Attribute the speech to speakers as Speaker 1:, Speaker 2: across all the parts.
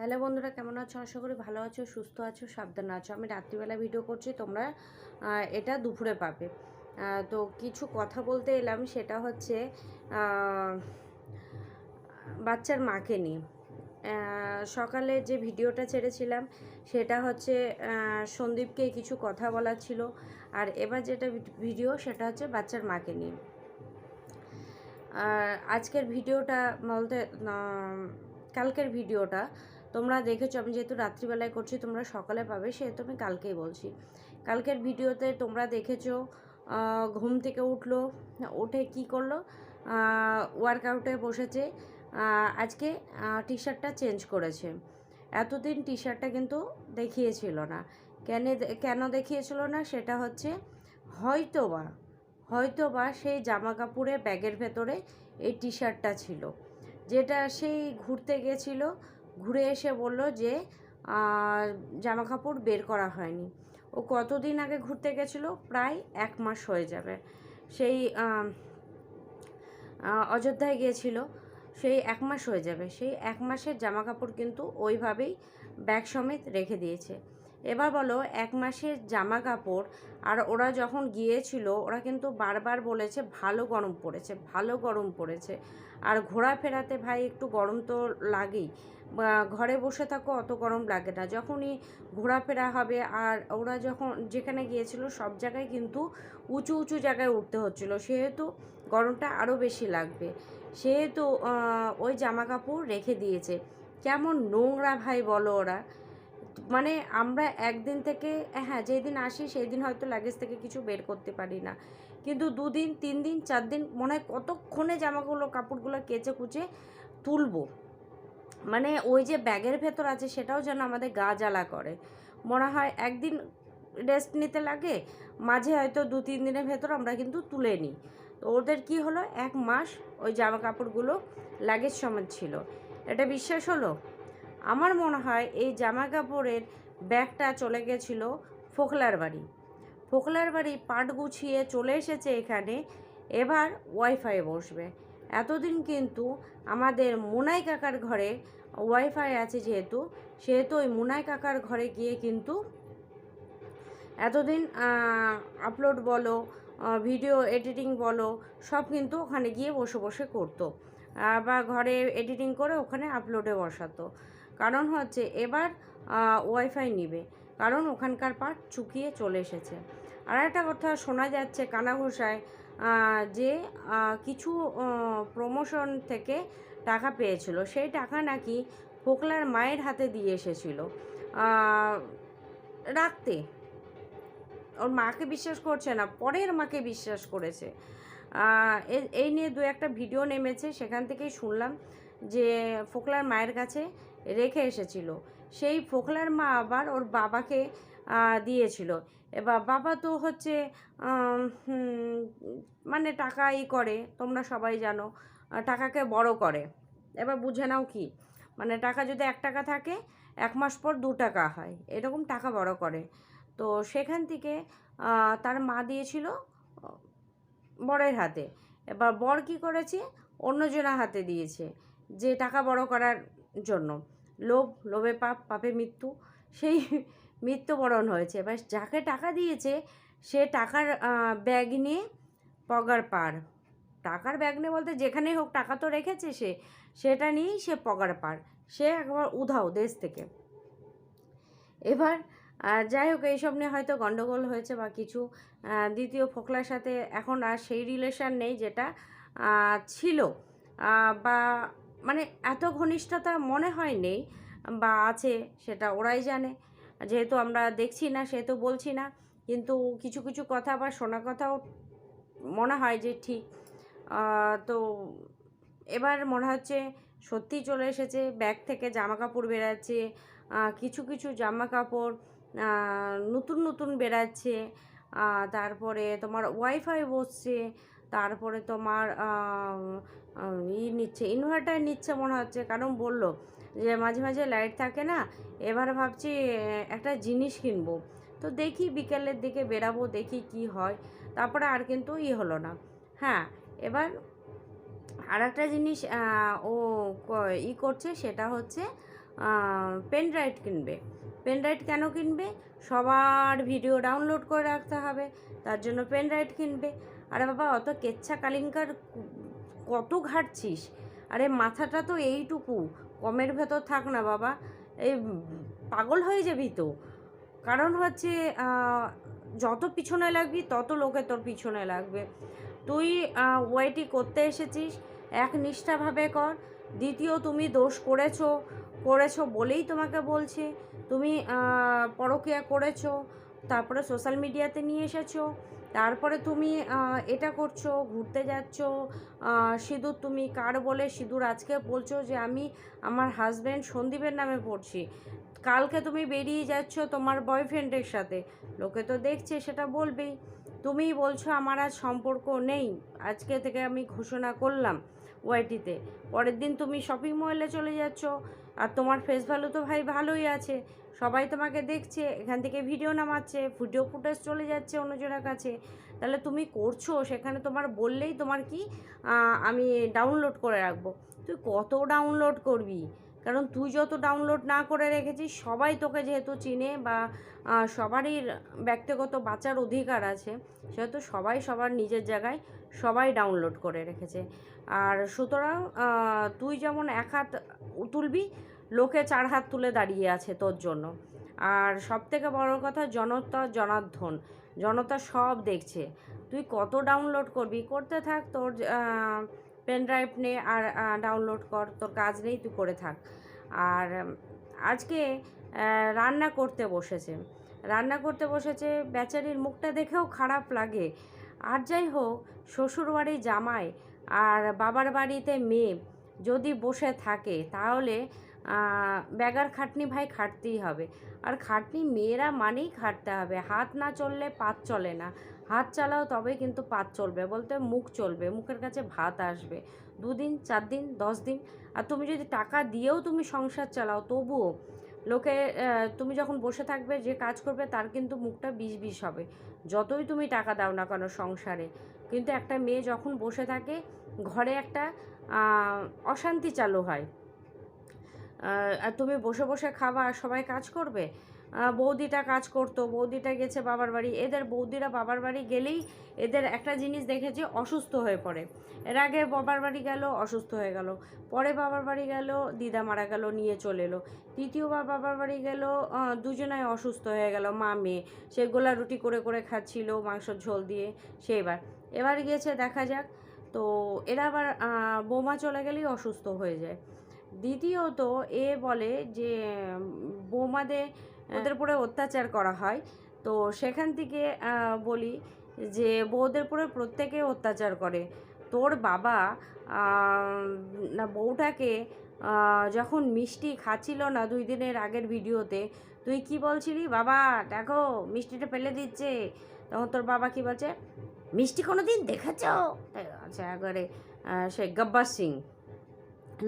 Speaker 1: Hello বন্ধুরা, কেমন আছো? আশা করি ভালো আছো, সুস্থ আছো, সাবধান আছো। আমি রাত্রিবেলা ভিডিও করছি, তোমরা এটা দুপুরে পাবে। তো কিছু কথা বলতে এলাম, সেটা হচ্ছে বাচ্চার মাকে নিয়ে। সকালে যে ভিডিওটা ছেড়েছিলাম, সেটা হচ্ছে সন্দীপকে কিছু কথা বলার ছিল। আর এবার যেটা ভিডিও সেটা হচ্ছে বাচ্চার মাকে নিয়ে। আজকের ভিডিওটা বলতে কালকের ভিডিওটা তোমরা দেখেছ, আমি যেহেতু রাত্রিবেলায় করছি, তোমরা সকালে পাবে, সেহেতু আমি কালকেই বলছি। কালকের ভিডিওতে তোমরা দেখেছ ঘুম থেকে উঠল, উঠে কি করল? ওয়ার্কআউটে বসেছে আজকে টি শার্টটা চেঞ্জ করেছে। এতদিন টি শার্টটা কিন্তু দেখিয়েছিল না। কেন কেন দেখিয়েছিল না? সেটা হচ্ছে, হয়তোবা হয়তোবা সেই জামা কাপড়ের ব্যাগের ভেতরে এই টি শার্টটা ছিল। যেটা সেই ঘুরতে গেছিল ঘুরে এসে বলল যে জামা কাপড় বের করা হয়নি। ও কতদিন আগে ঘুরতে গেছিল? প্রায় এক মাস হয়ে যাবে। সেই অযোধ্যায় গিয়েছিল। সেই এক মাস হয়ে যাবে। সেই এক মাসের জামা কাপড় কিন্তু ওইভাবেই ব্যাগ সমেত রেখে দিয়েছে। এবার বলো, এক মাসের জামা কাপড় আর ওরা যখন গিয়েছিল, ওরা কিন্তু বারবার বলেছে, ভালো গরম পড়েছে, ভালো গরম পড়েছে। আর ঘোরাফেরাতে ভাই একটু গরম তো লাগেই। ঘরে বসে থাকো অত গরম লাগে না। যখনই ঘোরাফেরা হবে আর ওরা যখন যেখানে গিয়েছিল সব জায়গায় কিন্তু উঁচু উঁচু জায়গায় উঠতে হচ্ছিল। সেহেতু গরমটা আরও বেশি লাগবে। সেহেতু ওই জামা কাপড় রেখে দিয়েছে। কেমন নোংরা ভাই বলো ওরা। মানে আমরা একদিন থেকে হ্যাঁ যেদিন আসি সেই দিন হয়তো লাগেজ থেকে কিছু বের করতে পারি না। কিন্তু দুদিন, তিন দিন, চার দিন মনে হয় কতক্ষণে জামাগুলো, কাপড়গুলো কেচে কুচে তুলবো। মানে ওই যে ব্যাগের ভেতর আছে সেটাও যেন আমাদের গা জ্বালা করে। মনে হয় একদিন রেস্ট নিতে লাগে, মাঝে হয়তো দু, তিন দিনের ভেতর আমরা কিন্তু তুলে নিই। তো ওদের কি হলো? এক মাস ওই জামা কাপড়গুলো লাগেজ সমেত ছিল। এটা বিশ্বাস হলো? আমার মনে হয় এই জামা কাপড়ের ব্যাগটা চলে গেছিল ফোকলার বাড়ি। ফোকলার বাড়ি পাট গুছিয়ে চলে এসেছে এখানে, এবার ওয়াইফাই বসবে। এতদিন কিন্তু আমাদের মুনাই কাকার ঘরে ওয়াইফাই আছে যেহেতু, সেহেতু ওই মুনাই কাকার ঘরে গিয়ে কিন্তু এতদিন আপলোড বলো ভিডিও এডিটিং বলো, সব কিন্তু ওখানে গিয়ে বসে বসে করতো। বা ঘরে এডিটিং করে ওখানে আপলোডে বসাতো। কারণ হচ্ছে এবার ওয়াইফাই নিবে। কারণ ওখানকার পার্ট চুকিয়ে চলে এসেছে। আর একটা কথা শোনা যাচ্ছে কানাঘোষায় যে কিছু প্রমোশন থেকে টাকা পেয়েছিল, সেই টাকা নাকি ফোকলার মায়ের হাতে দিয়ে এসেছিল। রাখতে। ওর মাকে বিশ্বাস করছে না, পরের মাকে বিশ্বাস করেছে। এই নিয়ে দু একটা ভিডিও নেমেছে, সেখান থেকেই শুনলাম যে ফোকলার মায়ের কাছে রেখে এসেছিল। সেই ফোকলার মা আবার ওর বাবাকে দিয়েছিল। এবার বাবা তো হচ্ছে মানে টাকা ই করে, তোমরা সবাই জানো টাকাকে বড় করে। এবার বুঝে নাও কি মানে টাকা যদি এক টাকা থাকে, এক মাস পর দু টাকা হয়, এরকম টাকা বড় করে। তো সেখান থেকে তার মা দিয়েছিল, বরের হাতে। এবার বর কি করেছে, অন্যজনের হাতে দিয়েছে, যে টাকা বড় করার জন্য। লোভ, লোভে পাপ, পাপে মৃত্যু, সেই মৃত্যুবরণ হয়েছে। এবার যাকে টাকা দিয়েছে, সে টাকার ব্যাগ নিয়ে পগার পার। টাকার ব্যাগ নিয়ে বলতে যেখানেই হোক টাকা তো রেখেছে সে, সেটা নিয়েই সে পগার পার। সে একবার উধাও দেশ থেকে। এবার যাই হোক এইসব নিয়ে হয়তো গন্ডগোল হয়েছে বা কিছু। দ্বিতীয় ফোকলার সাথে এখন আর সেই রিলেশান নেই যেটা ছিল। বা মানে এত ঘনিষ্ঠতা মনে হয় নেই বা আছে, সেটা ওরাই জানে। যেহেতু আমরা দেখছি না সেহেতু বলছি না। কিন্তু কিছু কিছু কথা বা শোনা কথাও মনে হয় যে ঠিক। তো এবার মনে হচ্ছে সত্যিই চলে এসেছে, ব্যাগ থেকে জামা কাপড় বেরাচ্ছে কিছু কিছু জামা কাপড় নতুন নতুন বেরাচ্ছে তারপরে তোমার ওয়াইফাই বসছে, তারপরে তোমার ই নিচ্ছে, ইনভার্টার নিচ্ছে মনে হচ্ছে, কারণ বলল যে মাঝে মাঝে লাইট থাকে না এবার ভাবছি একটা জিনিস কিনবো। তো দেখি বিকেলের দিকে বেরাবো দেখি কি হয়। তারপরে আর কিন্তু ই হলো না। হ্যাঁ এবার আর একটা জিনিস ও ই করছে সেটা হচ্ছে আহ, পেন ড্রাইভ কিনবে। পেন ড্রাইভ কেন কিনবে? সবার ভিডিও ডাউনলোড করে রাখতে হবে তার জন্য পেন ড্রাইভ কিনবে। আরে বাবা অত কেচ্ছা কালিঙ্কার কত ঘাটছিস? আরে মাথাটা তো এইটুকু। কমের ভেতর থাক না বাবা। এই পাগল হয়ে যাবি তো। কারণ হচ্ছে যত পিছনে লাগবি, তত লোকে তোর পিছনে লাগবে। তুই ওয়াইটি করতে এসেছিস, এক নিষ্ঠাভাবে কর। দ্বিতীয়, তুমি দোষ করেছ করেছ বলেই তোমাকে বলছে। তুমি পরকীয়া করেছ, তারপরে সোশ্যাল মিডিয়াতে নিয়ে এসেছ। তারপরে তুমি এটা করছ, ঘুরতে যাচ্ছ সিঁদুর তুমি কার বলে সিঁদুর আজকে বলছো যে আমি আমার হাজব্যান্ড সন্দীপের নামে পড়ছি। কালকে তুমি বেরিয়ে যাচ্ছ তোমার বয়ফ্রেন্ডের সাথে। লোকে তো দেখছে, সেটা বলবেই। তুমিই বলছো আমার আজ সম্পর্ক নেই। আজকে থেকে আমি ঘোষণা করলাম ওয়াইটিতে। পরের দিন তুমি শপিং মলে চলে যাচ্ছ। আর তোমার ফেস ভ্যালু তো ভাই ভালোই আছে। সবাই তোমাকে দেখছে, এখান থেকে ভিডিও নামাচ্ছে ভিডিও ফুটেজ চলে যাচ্ছে অন্যজনের কাছে। তাহলে তুমি করছ, সেখানে তোমার বললেই তোমার কি আমি ডাউনলোড করে রাখব। তুই কত ডাউনলোড করবি? কারণ তুই যত ডাউনলোড না করে রেখেছিস, সবাই তোকে যেহেতু চিনে বা সবারই ব্যক্তিগত বাঁচার অধিকার আছে, সেহেতু সবাই সবার নিজের জায়গায় সবাই ডাউনলোড করে রেখেছে। আর সুতরাং তুই যেমন এক হাত তুলবি, লোকে চার হাত তুলে দাঁড়িয়ে আছে তোর জন্য। আর সব থেকে বড় কথা, জনতা জনার্ধন জনতা সব দেখছে। তুই কত ডাউনলোড করবি? করতে থাক, তোর পেন ড্রাইভ নে আর ডাউনলোড কর, তোর কাজ নেই, তুই করে থাক। আর আজকে রান্না করতে বসেছে। রান্না করতে বসেছে, বেচারির মুখটা দেখেও খারাপ লাগে। আর যাই হোক, শ্বশুরবাড়ি জামাই আর বাবার বাড়িতে মেয়ে যদি বসে থাকে, তাহলে ব্যাগার খাটনি ভাই খাটতেই হবে। আর খাটনি মেয়েরা মানেই খাটতে হবে। হাত না চললে পাত চলে না। হাত চালাও তবে কিন্তু পাত চলবে। বলতে মুখ চলবে, মুখের কাছে ভাত আসবে। দুদিন চার দিন দশ দিন। আর তুমি যদি টাকা দিয়েও তুমি সংসার চালাও, তবুও লোকে তুমি যখন বসে থাকবে, যে কাজ করবে, তার কিন্তু মুখটা বিষ বিষ হবে। যতই তুমি টাকা দাও না কেন সংসারে, কিন্তু একটা মেয়ে যখন বসে থাকে, ঘরে একটা অশান্তি চালু হয়। আর তুমি বসে বসে খাবা, সবাই কাজ করবে বৌদিটা কাজ করতো, বৌদিটা গেছে বাবার বাড়ি। এদের বৌদিরা বাবার বাড়ি গেলেই এদের একটা জিনিস দেখেছি, অসুস্থ হয়ে পড়ে। এর আগে বাবার বাড়ি গেল, অসুস্থ হয়ে গেল। পরে বাবার বাড়ি গেল, দিদা মারা গেল, নিয়ে চলে এলো। তৃতীয়বার বাবার বাড়ি গেল দুজনাই অসুস্থ হয়ে গেল, মা, মেয়ে। সে গোলা রুটি করে করে খাচ্ছিল, মাংসর ঝোল দিয়ে। সে এবার গিয়েছে, দেখা যাক। তো এরা আবার বোমা চলে গেলেই অসুস্থ হয়ে যায়। দ্বিতীয়ত এ বলে যে বৌমাদের ওদের উপরে অত্যাচার করা হয়। তো সেখান থেকে বলি যে বউদের উপরে প্রত্যেকে অত্যাচার করে। তোর বাবা না বউটাকে যখন মিষ্টি খাচ্ছিল না দুই দিনের আগের ভিডিওতে, তুই কি বলছিলি? বাবা, দেখো, মিষ্টিটা ফেলে দিচ্ছে। তখন তোর বাবা কি বলছে? মিষ্টি কোনো দিন দেখেছ আচ্ছা একবারে সে গব্বার সিং।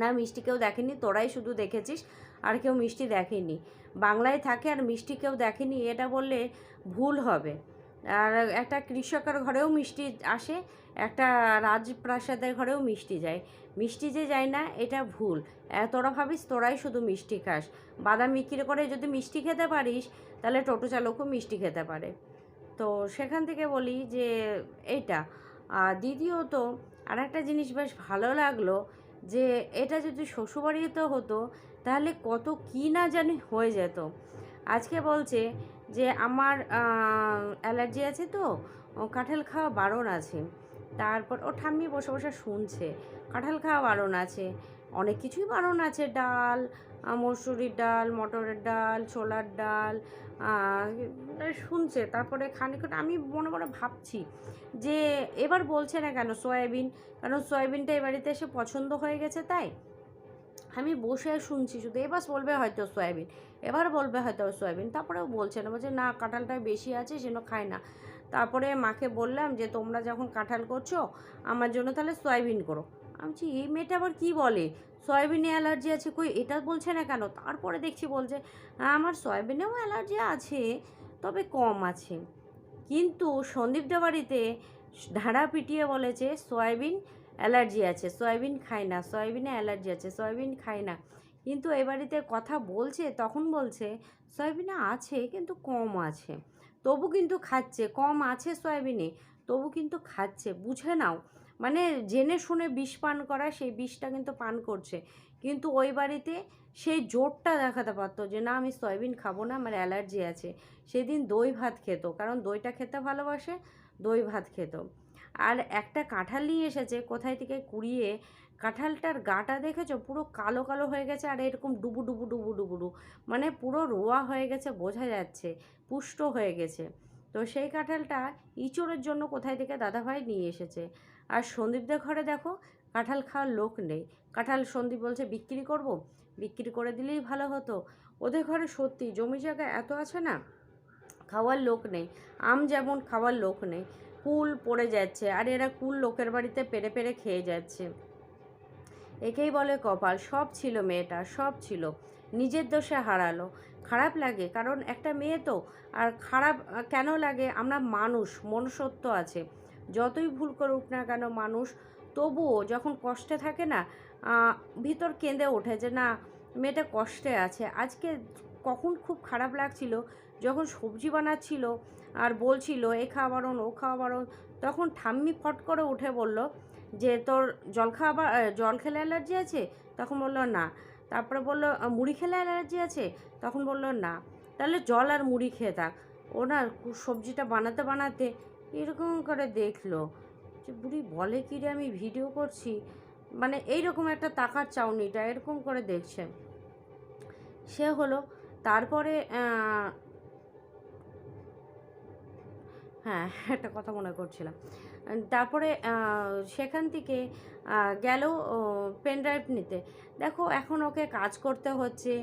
Speaker 1: না, মিষ্টি কেউ দেখেনি, তোরাই শুধু দেখেছিস। আর কেউ মিষ্টি দেখেনি। বাংলায় থাকে আর মিষ্টি কেউ দেখেনি, এটা বললে ভুল হবে। আর একটা কৃষকের ঘরেও মিষ্টি আসে, একটা রাজপ্রাসাদের ঘরেও মিষ্টি যায়। মিষ্টি যে যায় না, এটা ভুল। তোরা ভাবিস তোরাই শুধু মিষ্টি খাস। বাদাম বিক্রি করে যদি মিষ্টি খেতে পারিস, তাহলে টোটো চালকও মিষ্টি খেতে পারে। তো সেখান থেকে বলি যে এইটা আর দ্বিতীয়ত আর একটা জিনিস বেশ ভালো লাগল যে এটা যদি শ্বশুরবাড়িতে হতো তাহলে কত কী না জানি হয়ে যেত। আজকে বলছে যে আমার অ্যালার্জি আছে তো কাঁঠাল খাওয়া বারণ আছে। তারপর ও ঠাম্মি বসে বসে শুনছে, কাঁঠাল খাওয়া বারণ আছে, অনেক কিছুই বারণ আছে, ডাল মসুরির ডাল, মটরের ডাল, ছোলার ডাল শুনছে। তারপরে খানিকটা আমি মনে মনে ভাবছি যে এবার বলছে না কেন, সয়াবিন, কারণ সয়াবিনটা এ বাড়িতে এসে পছন্দ হয়ে গেছে তাই। আমি বসে শুনছি শুধু এবার বলবে হয়তো সয়াবিন এবার বলবে হয়তো সয়াবিন। তারপরেও বলছে না বলছে না কাঁঠালটা বেশি আছে সেজন্য খায় না। তারপরে মাকে বললাম যে তোমরা যখন কাঁঠাল করছ আমার জন্য তাহলে সয়াবিন করো। আমি বলছি এই মেয়েটা আবার কী বলে? সয়াবিনে অ্যালার্জি আছে কই? এটা বলছে না কেন? তারপরে দেখছি বলছে "হ্যাঁ, আমার সয়াবিনেও অ্যালার্জি আছে তবে কম আছে। কিন্তু সন্দীপদা বাড়িতে ঢাড়া পিটিয়ে বলেছে সয়াবিন অ্যালার্জি আছে, সয়াবিন খায় না, সয়াবিনে অ্যালার্জি আছে, সয়াবিন খায় না। কিন্তু এ বাড়িতে কথা বলছে, তখন বলছে, সয়াবিনে আছে কিন্তু কম আছে। তবু কিন্তু খাচ্ছে, কম আছে সয়াবিনে, তবু কিন্তু খাচ্ছে। বুঝে নাও মানে জেনে শুনে বিষ পান করা, সেই বিষটা কিন্তু পান করছে। কিন্তু ওই বাড়িতে সেই জোরটা দেখাতে পারতো যে, না, আমি সয়াবিন খাব না, আমার অ্যালার্জি আছে। সেদিন দই ভাত খেত, কারণ দইটা খেতে ভালোবাসে, দই ভাত খেত। আর একটা কাঁঠাল নিয়ে এসেছে, কোথায় থেকে কুড়িয়ে, কাঁঠালটার গাটা দেখেছ? পুরো কালো কালো হয়ে গেছে আর এরকম ডুবু ডুবু ডুবু ডুবুডু মানে পুরো রোয়া হয়ে গেছে, বোঝা যাচ্ছে, পুষ্ট হয়ে গেছে। তো সেই কাঁঠালটা ইঁচড়ের জন্য কোথায় থেকে দাদাভাই নিয়ে এসেছে? আর সন্দীপদের ঘরে দেখো, কাঁঠাল খাওয়ার লোক নেই। কাঁঠাল সন্দীপ বলছে, বিক্রি করব? বিক্রি করে দিলেই ভালো হতো। ওদের ঘরে সত্যি জমি জায়গা এত আছে না, খাওয়ার লোক নেই। আম যেমন খাওয়ার লোক নেই। কুল পড়ে যাচ্ছে আর এরা কুল লোকের বাড়িতে পেরে পেরে খেয়ে যাচ্ছে। একেই বলে কপাল, সব ছিল মেয়েটা, সব ছিল। নিজের দোষে হারালো। খারাপ লাগে, কারণ একটা মেয়ে তো, আর খারাপ কেন লাগে? আমরা মানুষ, মনুষ্যত্ব আছে। যতই ভুল করুক না কেন মানুষ, তবুও যখন কষ্টে থাকে না ভিতর কেঁদে ওঠে যে না, মেয়েটা কষ্টে আছে। আজকে কখন খুব খারাপ লাগছিল যখন সবজি বানাচ্ছিল আর বলছিল, এ খাওয়া বারণ, ও খাওয়া বারণ, তখন ঠাম্মি ফট করে উঠে বলল, যে তোর জল খাওয়া জল খেলে অ্যালার্জি আছে? তখন বলল, না। তারপরে বলল মুড়ি খেলে অ্যালার্জি আছে? তখন বলল, না। তাহলে জল আর মুড়ি খেয়ে থাক। ও না সবজিটা বানাতে বানাতে এরকম করে দেখল। যে বুড়ি বলে কি রে আমি ভিডিও করছি? মানে এইরকম একটা তাকার চাউনিটা এরকম করে দেখছে। সে হলো, তারপরে হ্যাঁ একটা কথা মনে করছিলাম। তারপরে সেখান থেকে গেল পেন ড্রাইভ নিতে। দেখো, এখন ওকে কাজ করতে হচ্ছে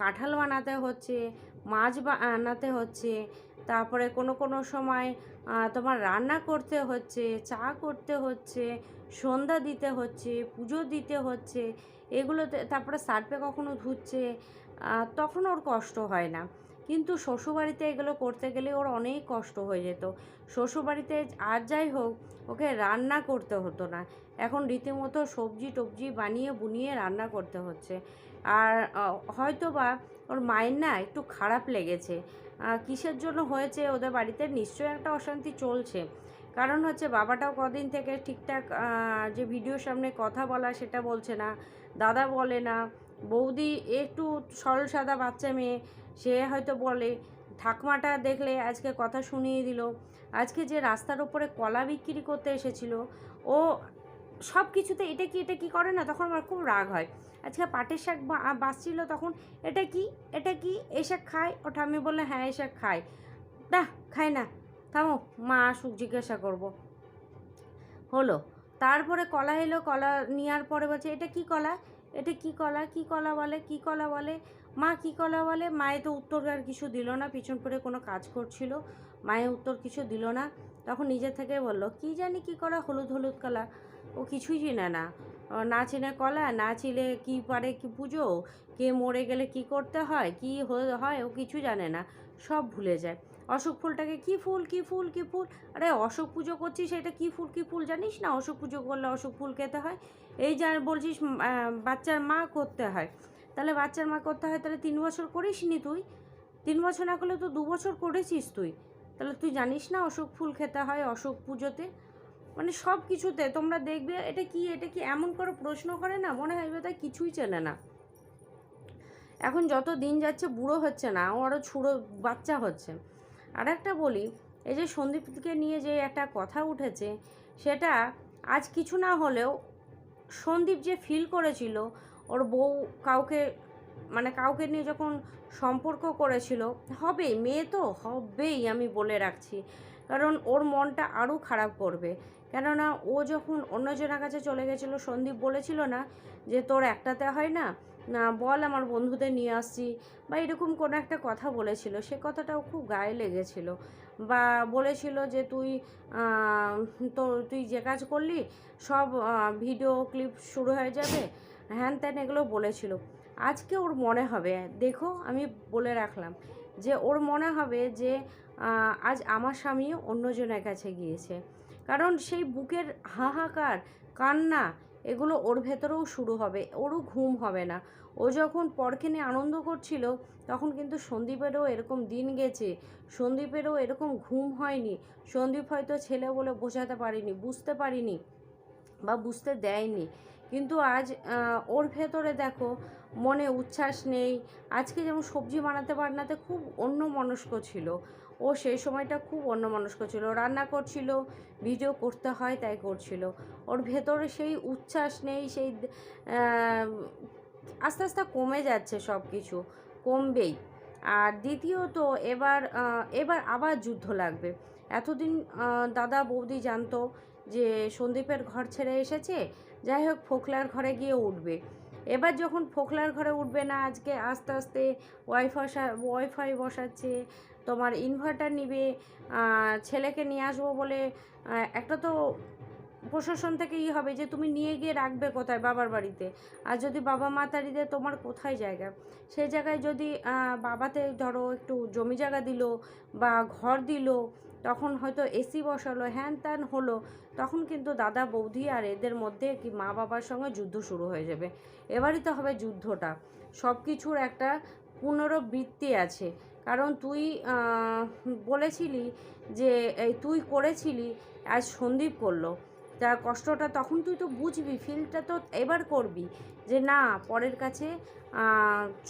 Speaker 1: কাঁঠাল বানাতে হচ্ছে, মাছ বানাতে হচ্ছে, তারপরে কোনো কোনো সময় তোমার রান্না করতে হচ্ছে, চা করতে হচ্ছে, সন্ধ্যা দিতে হচ্ছে, পুজো দিতে হচ্ছে, এগুলোতে, তারপরে সার্ফে কখনো ধুচ্ছে তখন ওর কষ্ট হয় না। কিন্তু শ্বশুরবাড়িতে এগুলো করতে গেলে ওর অনেক কষ্ট হয়ে যেত। শ্বশুরবাড়িতে আর যাই হোক, ওকে রান্না করতে হতো না। এখন রীতিমতো সবজি টবজি বানিয়ে বুনিয়ে রান্না করতে হচ্ছে। আর হয়তো বা ওর মায়ের না একটু খারাপ লেগেছে। কিসের জন্য হয়েছে ওদের বাড়িতে? নিশ্চয়ই একটা অশান্তি চলছে। কারণ হচ্ছে বাবাটাও কদিন থেকে ঠিকঠাক যে ভিডিওর সামনে কথা বলা সেটা বলছে না। দাদা বলে না। বৌদি একটু সরল সাদা বাচ্চা মেয়ে। সে হয়তো বলে, ঠাকমাটা দেখলে আজকে কথা শুনিয়ে দিল। আজকে যে রাস্তার ওপরে কলা বিক্রি করতে এসেছিল, ও সব কিছুতে এটা কি এটা কি করে না? তখন আমার খুব রাগ হয়। আজকে পাটের শাক বাঁচছিল তখন, এটা কি এটা কি? এই শাক খায়? ও ঠাম্মি বললে হ্যাঁ এই শাক খায়। না খায় না। থামো, মা আসুক, জিজ্ঞাসা করব। হলো। তারপরে কলা এলো, কলা নেওয়ার পরে বলছে, এটা কি কলা? এটা কি কলা? কি কলা বলে? কি কলা বলে? মা কি কলা বলে? মায়ে তো উত্তর আর কিছু দিল না, পিছন পরে কোনো কাজ করছিল। মায়ে উত্তর কিছু দিল না। তখন নিজে থেকে বলল, কি জানি কি করা হলুদ হলুদ কলা? ও কিছুই চিনে না। না চিনে কলা, না চিলে কি পারে কি পুজো? কে মরে গেলে কি করতে হয়? কি হয়? ও কিছু জানে না। সব ভুলে যায়। অশোক ফুলটাকে, কি ফুল কি ফুল কি ফুল? আরে, অশোক পুজো করছিস সেটা কি ফুল কি ফুল জানিস না? অশোক পুজো করলে অশোক ফুল খেতে হয়? এই যা বলছিস বাচ্চার মা করতে হয়। তাহলে বাচ্চার মা করতে হয়, তাহলে তিন বছর করিস নি তুই? তিন বছর না করলে তো দু বছর করেছিস তুই। তাহলে তুই জানিস না অশোক ফুল খেতে হয়, অশোক পুজোতে? মানে সব কিছুতে তোমরা দেখবে, এটা কি এটা কি এমন করে প্রশ্ন করে না? মনে হয় তাই কিছুই চেনে না। এখন যত দিন যাচ্ছে বুড়ো হচ্ছে না ও আরও ছুড়ো বাচ্চা হচ্ছে। আর একটা বলি, এই যে সন্দীপকে নিয়ে যে একটা কথা উঠেছে, সেটা আজ কিছু না হলেও সন্দীপ যে ফিল করেছিল ওর বউ কাউকে মানে কাউকে নিয়ে যখন সম্পর্ক করেছিল, হবেই, মেয়ে তো হবেই আমি বলে রাখছি। কারণ ওর মনটা আরও খারাপ করবে। কেননা ও যখন অন্যজনের কাছে চলে গেছিল, সন্দীপ বলেছিল না যে, তোর একটাতে হয় না? না, বল আমার বন্ধুদের নিয়ে আসছি। বা এরকম কোনো একটা কথা বলেছিল। সে কথাটাও খুব গায়ে লেগেছিল। বা বলেছিল যে, তুই তো তুই যে কাজ করলি, সব ভিডিও ক্লিপ শুরু হয়ে যাবে। হ্যান ত্যান এগুলো বলেছিল। আজকে ওর মনে হবে, দেখো আমি বলে রাখলাম যে ওর মনে হবে যে আজ আমার স্বামী অন্যজনের কাছে গিয়েছে। কারণ সেই বুকের হাহাকার, কান্না এগুলো ওর ভেতরেও শুরু হবে, ওরও ঘুম হবে না। ও যখন পরকে নিয়ে আনন্দ করছিল, তখন কিন্তু সন্দীপেরও এরকম দিন গেছে, সন্দীপেরও এরকম ঘুম হয়নি। সন্দীপ হয়তো ছেলে বলে বোঝাতে পারিনি, বুঝতে পারিনি। বা বুঝতে দেয়নি। কিন্তু আজ ওর ভেতরে দেখো, মনে উচ্ছ্বাস নেই। আজকে যেমন সবজি বানাতে বানাতে খুব অন্য মনস্ক ছিল। ও সেই সময়টা খুব অন্য মনস্ক ছিল রান্না করছিল ভিডিও করতে হয়, তাই করছিল। ওর ভেতরে সেই উচ্ছ্বাস নেই, সেই আস্তে আস্তে কমে যাচ্ছে সব কিছু কমবেই। আর দ্বিতীয়ত, এবার এবার আবার যুদ্ধ লাগবে। এতদিন দাদা বৌদি জানতো যে সন্দীপের ঘর ছেড়ে এসেছে, যাই হোক ফোকলার ঘরে গিয়ে উঠবে। এবার যখন ফোকলার ঘরে উঠবে না, আজকে আস্তে আস্তে ওয়াইফাই ওয়াইফাই বসাচ্ছে, তোমার ইনভার্টার নিবে ছেলেকে নিয়ে আসব বলে একটা তো প্রশাসন থেকে ই হবে যে তুমি নিয়ে গিয়ে রাখবে কোথায় বাবার বাড়িতে। আর যদি বাবা মা তাড়ি দেয়, তোমার কোথায় জায়গা? সেই জায়গায় যদি বাবাতে ধরো একটু জমি জায়গা দিল বা ঘর দিল তখন হয়তো এসি বসালো, হ্যান ত্যান হলো, তখন কিন্তু দাদা, বৌদি আর এদের মধ্যে কি মা বাবার সঙ্গে যুদ্ধ শুরু হয়ে যাবে। এবারই তো হবে যুদ্ধটা। সব কিছুর একটা পুনরাবৃত্তি আছে। কারণ তুই বলেছিলি যে, এই তুই করেছিলি, আজ সন্দীপ করল। তার কষ্টটা তখন তুই তো বুঝবি ফিলটা তো এবার করবি যে না, পরের কাছে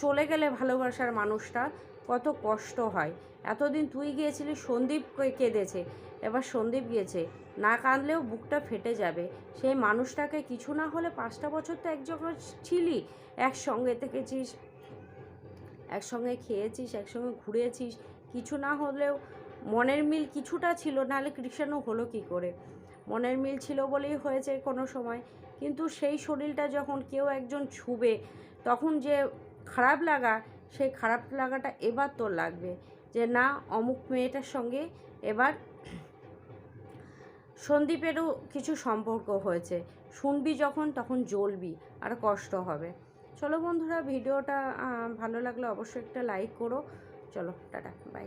Speaker 1: চলে গেলে ভালোবাসার মানুষটা কত কষ্ট হয়। এতদিন তুই গিয়েছিলি, সন্দীপ কেঁদেছে। এবার সন্দীপ গিয়েছে। না কাঁদলেও বুকটা ফেটে যাবে। সেই মানুষটাকে কিছু না হলে পাঁচটা বছর তো এক জায়গায় ছিলি। একসঙ্গে থেকেছিস, একসঙ্গে খেয়েছিস, একসঙ্গে ঘুরেছিস। কিছু না হলেও মনের মিল কিছুটা ছিল, নাহলে কৃষাণু হলো কি করে? মনের মিল ছিল বলেই হয়েছে কোনো সময়। কিন্তু সেই শরীরটা যখন কেউ একজন ছুবে, তখন যে খারাপ লাগা, সেই খারাপ লাগাটা এবার তোর লাগবে। যে না, অমুক মেয়েটার সঙ্গে এবার সন্দীপেরও কিছু সম্পর্ক হয়েছে। শুনবি যখন, তখন জ্বলবি, আর কষ্ট হবে। চলো বন্ধুরা, ভিডিওটা ভালো লাগলে অবশ্যই একটা লাইক করো। চলো, টাটা বাই